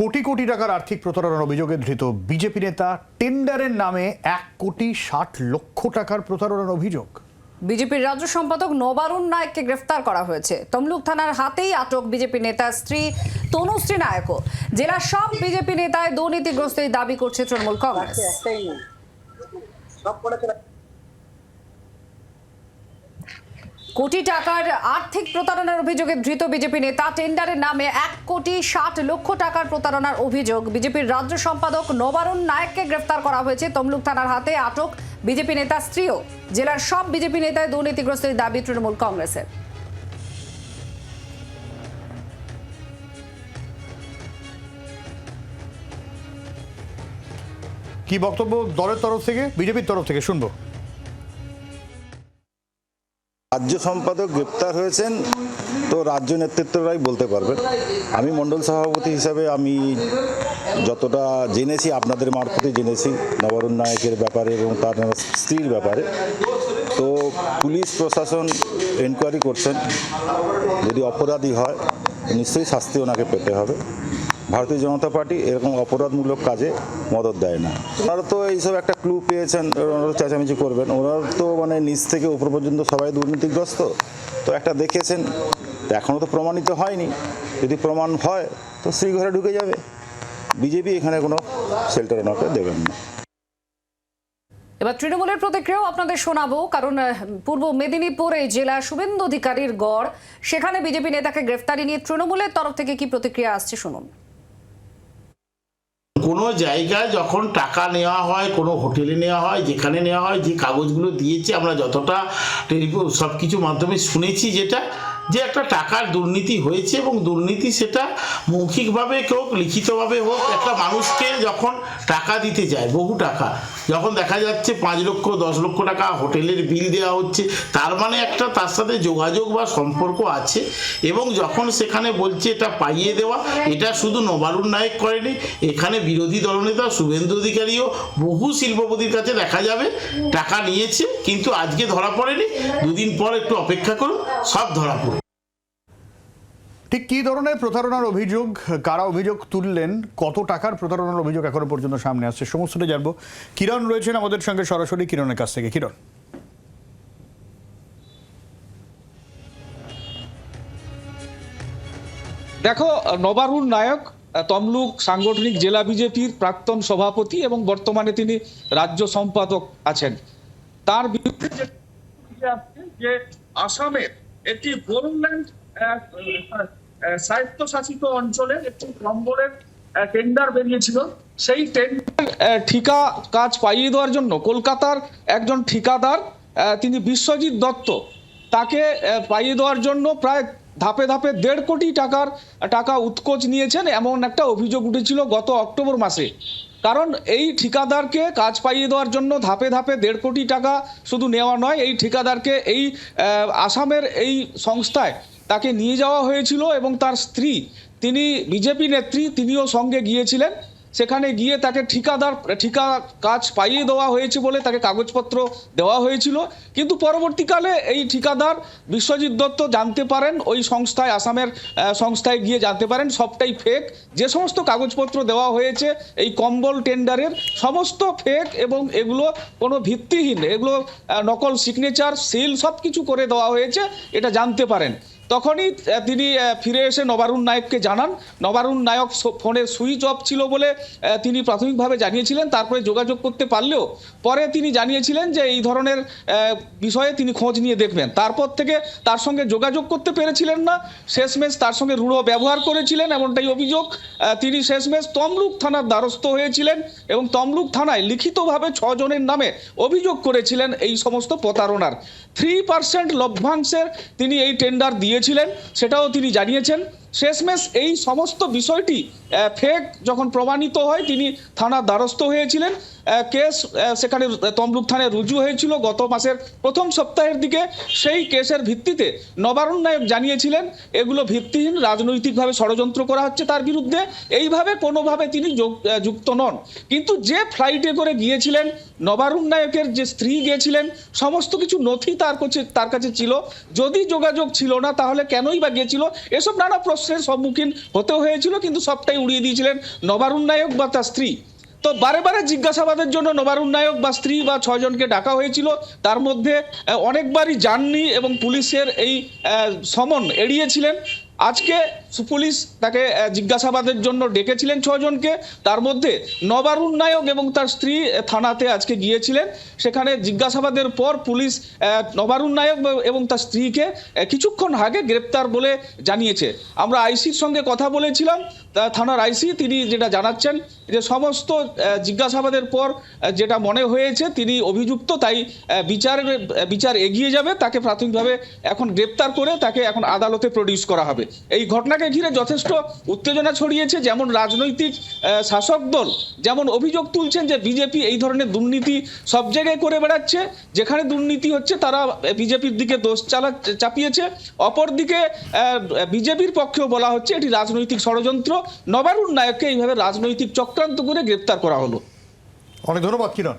কোটি কোটি টাকার আর্থিক প্রতারণার অভিযোগে ধৃত বিজেপি নেতা টেন্ডারের নামে এক কোটি ষাট লক্ষ টাকার প্রতারণার অভিযোগ। বিজেপির রাজ্য সম্পাদক নবারুণ নায়ককে গ্রেফতার করা হয়েছে। তমলুক থানার হাতেই আটক বিজেপি নেতার স্ত্রী তনুশ্রী নায়কও। জেলার সব বিজেপি নেতায় দুর্নীতিগ্রস্ত দাবি করছে তৃণমূল কংগ্রেস। কোটি টাকার আর্থিক প্রতারণার অভিযোগে ধৃত বিজেপি নেতা টেন্ডারের নামে এক কোটি ষাট লক্ষ টাকার প্রতারণার অভিযোগ। বিজেপির রাজ্য সম্পাদক নবারুণ নায়ককে গ্রেফতার করা হয়েছে। তমলুক থানার হাতে আটক বিজেপি নেতা স্ত্রীও। জেলার সব বিজেপি নেতায় দুর্নীতিগ্রস্ত এই দাবি তৃণমূল কংগ্রেসের। কি বক্তব্য দলের তরফ থেকে? বিজেপির তরফ থেকে, শুনব। রাজ্য সম্পাদক গ্রেপ্তার হয়েছেন, তো রাজ্য নেতৃত্বরাই বলতে পারবেন। আমি মণ্ডল সভাপতি হিসাবে আমি যতটা জেনেছি, আপনাদের মারফতে জেনেছি, নবরুণ নায়কের ব্যাপারে এবং তার স্ত্রীর ব্যাপারে। তো পুলিশ প্রশাসন এনকোয়ারি করছেন, যদি অপরাধী হয়, নিশ্চয়ই শাস্তি ওনাকে পেতে হবে। ভারতীয় জনতা পার্টি এরকম অপরাধমূলক কাজে মদত দেয় না। ওনারা তো এইসব একটা ক্লু পেয়েছেন ওনারা চেঁচামেচি করবেন। ওনারা তো মানে নিচ থেকে উপর পর্যন্ত সবাই দুর্নীতিগ্রস্ত। তো একটা দেখেছেন তো এখনও তো প্রমাণিত হয়নি। যদি প্রমাণ হয় তো শ্রীঘরে ঢুকে যাবে। বিজেপি এখানে কোনো শেল্টার ওনাকে দেবেন না। এবার তৃণমূলের প্রতিক্রিয়াও আপনাদের শোনাবো কারণ পূর্ব মেদিনীপুরে জেলা শুভেন্দু অধিকারীর গড় সেখানে বিজেপি নেতাকে গ্রেফতারি নিয়ে তৃণমূলের তরফ থেকে কি প্রতিক্রিয়া আসছে শুনুন। কোনো জায়গায় যখন টাকা নেওয়া হয়, কোনো হোটেলে নেওয়া হয়, যেখানে নেওয়া হয়, যে কাগজগুলো দিয়েছে, আমরা যতটা সব কিছু মাধ্যমে শুনেছি যেটা যে একটা টাকার দুর্নীতি হয়েছে এবং দুর্নীতি সেটা মৌখিকভাবে হোক লিখিতভাবে হোক, একটা মানুষকে যখন টাকা দিতে যায়, বহু টাকা, যখন দেখা যাচ্ছে পাঁচ লক্ষ, দশ লক্ষ টাকা হোটেলের বিল দেওয়া হচ্ছে, তার মানে একটা তার সাথে যোগাযোগ বা সম্পর্ক আছে এবং যখন সেখানে বলছে এটা পাইয়ে দেওয়া, এটা শুধু নবারুণ নায়ক করেনি, এখানে বিরোধী দলনেতা শুভেন্দু অধিকারীও বহু শিল্পপতির কাছে দেখা যাবে, টাকা নিয়েছে, কিন্তু আজকে ধরা পড়েনি, দুদিন পর একটু অপেক্ষা করুন, সব ধরা পড়বে ঠিক কি ধরনের প্রতারণার অভিযোগ, কারা অভিযোগ তুললেন, কত টাকার প্রতারণার অভিযোগ এখনও পর্যন্ত সামনে আসছে, সমস্তটা জানব। কিরণ রয়েছেন আমাদের সঙ্গে সরাসরি, কিরণের কাছ থেকে। কিরণ। দেখো, নবারুণ নায়ক, তমলুক সাংগঠনিক জেলা বিজেপির প্রাক্তন সভাপতি এবং বর্তমানে তিনি রাজ্য সম্পাদক আছেন। তার বিরুদ্ধে যে আসামের একটি স্বায়ত্তশাসিত অঞ্চলে একটি নম্বরের টেন্ডার বেরিয়েছিল। সেই টেন্ডার ঠিকা কাজ পাইয়ে দেওয়ার জন্য কলকাতার একজন ঠিকাদার তিনি বিশ্বজিৎ দত্ত, তাকে পাইয়ে দেওয়ার জন্য প্রায় ধাপে ধাপে দেড় কোটি টাকার, টাকা উৎকোচ নিয়েছেন এমন একটা অভিযোগ উঠেছিল গত অক্টোবর মাসে। কারণ এই ঠিকাদারকে কাজ পাইয়ে দেওয়ার জন্য ধাপে ধাপে দেড় কোটি টাকা শুধু নেওয়া নয়, এই ঠিকাদারকে এই আসামের এই সংস্থায় তাকে নিয়ে যাওয়া হয়েছিল এবং তার স্ত্রী, তিনি বিজেপি নেত্রী, তিনিও সঙ্গে গিয়েছিলেন। সেখানে গিয়ে তাকে ঠিকাদার, ঠিকা কাজ পাইয়ে দেওয়া হয়েছে বলে তাকে কাগজপত্র দেওয়া হয়েছিল। কিন্তু পরবর্তীকালে এই ঠিকাদার বিশ্বজিৎ দত্ত জানতে পারেন, ওই সংস্থায়, আসামের সংস্থায় গিয়ে জানতে পারেন, সবটাই ফেক যে সমস্ত কাগজপত্র দেওয়া হয়েছে, এই কম্বল টেন্ডারের সমস্ত ফেক এবং এগুলো কোনো ভিত্তিহীন, এগুলো নকল সিগনেচার সিল সব কিছু করে দেওয়া হয়েছে, এটা জানতে পারেন। তখনই তিনি ফিরে এসে নবারুণ নায়ককে জানান। নবারুণ নায়ক ফোনের সুইচ অফ ছিল বলে তিনি প্রাথমিকভাবে জানিয়েছিলেন, তারপরে যোগাযোগ করতে পারলেও পরে তিনি জানিয়েছিলেন যে এই ধরনের বিষয়ে তিনি খোঁজ নিয়ে দেখবেন। তারপর থেকে তার সঙ্গে যোগাযোগ করতে পেরেছিলেন না। শেষমেশ তার সঙ্গে রূঢ় ব্যবহার করেছিলেন এমনটাই অভিযোগ। তিনি শেষমেশ তমলুক থানার দ্বারস্থ হয়েছিলেন এবং তমলুক থানায় লিখিতভাবে ছজনের নামে অভিযোগ করেছিলেন এই সমস্ত প্রতারণার। থ্রি পার্সেন্ট লভ্যাংশের তিনি এই টেন্ডার দিয়েছিলেন সেটাও তিনি জানিয়েছেন। শেষমেশ এই সমস্ত বিষয়টি ফেক যখন প্রমাণিত হয়, তিনি থানার দ্বারস্থ হয়েছিলেন। কেস সেখানে তমলুক থানায় রুজু হয়েছিল গত মাসের প্রথম সপ্তাহের দিকে। সেই কেসের ভিত্তিতে নবারুণ নায়ক জানিয়েছিলেন, এগুলো ভিত্তিহীন, রাজনৈতিকভাবে ষড়যন্ত্র করা হচ্ছে তার বিরুদ্ধে। এইভাবে কোনোভাবে তিনি যুক্ত নন। কিন্তু যে ফ্লাইটে করে গিয়েছিলেন, নবারুণ নায়কের যে স্ত্রী গিয়েছিলেন, সমস্ত কিছু নথি তার কাছে তার কাছে ছিল। যদি যোগাযোগ ছিল না, তাহলে কেনই বা গিয়েছিল? এসব নানা প্রশ্ন প্রশ্নের সম্মুখীন হতেও হয়েছিল, কিন্তু সবটাই উড়িয়ে দিয়েছিলেন নবারুণ নায়ক বা তার স্ত্রী। তো বারে বারে জিজ্ঞাসাবাদের জন্য নবারুণ নায়ক বা স্ত্রী বা ছজনকে ডাকা হয়েছিল। তার মধ্যে অনেকবারই যাননি এবং পুলিশের এই সমন এড়িয়েছিলেন। আজকে পুলিশ তাকে জিজ্ঞাসাবাদের জন্য ডেকেছিলেন ছজনকে। তার মধ্যে নবারুণ নায়ক এবং তার স্ত্রী থানাতে আজকে গিয়েছিলেন। সেখানে জিজ্ঞাসাবাদের পর পুলিশ নবারুণ নায়ক এবং তার স্ত্রীকে কিছুক্ষণ আগে গ্রেপ্তার বলে জানিয়েছে। আমরা আইসির সঙ্গে কথা বলেছিলাম। থানার আইসি, তিনি যেটা জানাচ্ছেন, যে সমস্ত জিজ্ঞাসাবাদের পর যেটা মনে হয়েছে, তিনি অভিযুক্ত, তাই বিচারের বিচার এগিয়ে যাবে। তাকে প্রাথমিকভাবে এখন গ্রেপ্তার করে তাকে এখন আদালতে প্রডিউস করা হবে। এই ঘটনাকে ঘিরে যথেষ্ট উত্তেজনা ছড়িয়েছে, যেমন রাজনৈতিক শাসক দল। যেমন অভিযোগ তুলছেন যে বিজেপি এই ধরনের দুর্নীতি সব জায়গায় করে বেড়াচ্ছে, যেখানে দুর্নীতি হচ্ছে তারা বিজেপির দিকে দোষ চালা, চাপিয়েছে। অপরদিকে বিজেপির পক্ষেও বলা হচ্ছে এটি রাজনৈতিক ষড়যন্ত্র। নবারুণ নায়ককে এইভাবে রাজনৈতিক চক্রান্ত করে গ্রেপ্তার করা হলো। অনেক ধন্যবাদ, কিরণ।